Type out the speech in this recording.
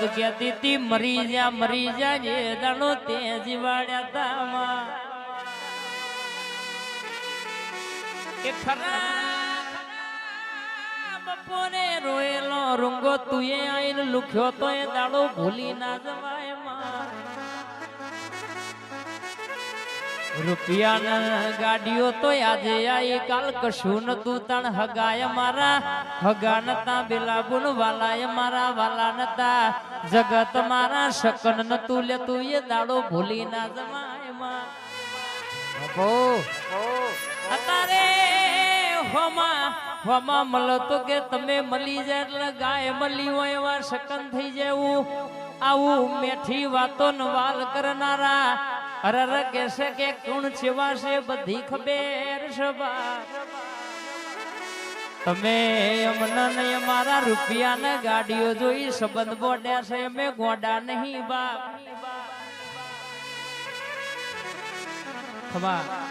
કહેતી તી મરી જા મરી જા, જે દાડો તે જીવાડ્યા તા માં કે ખરા બપોરે રોયેલો રૂંગો તુએ આઈને લુખ્યો તો એ દાડો ભૂલી ના જવાયમાં રૂપિયાના ગાડીઓ તો આજે આઈ કાલ કશું નતું તણ હગાય મારા. હગા નતા બેલાબુન વાલાય મારા વાલા નતા. જગત મારા શકન નતું લેતું એ દાડો ભૂલી ના જમાયમાં. બાપુ હોમા હોમાં હોમાં મળતો કે તમે મળી જાય એટલે ગાય મળી હોય એવા શકન થઈ જવું. આવું મેઠી વાતો વાલ કરનારા. અરર કહેશે કે કુણ છેવાશે બધી ખબેર સભા તમે અમને ને અમારા રૂપિયાના ગાડીઓ જોઈ સંબંધ બોડ્યા છે, અમે ગોડા નહીં બાપ. ખમા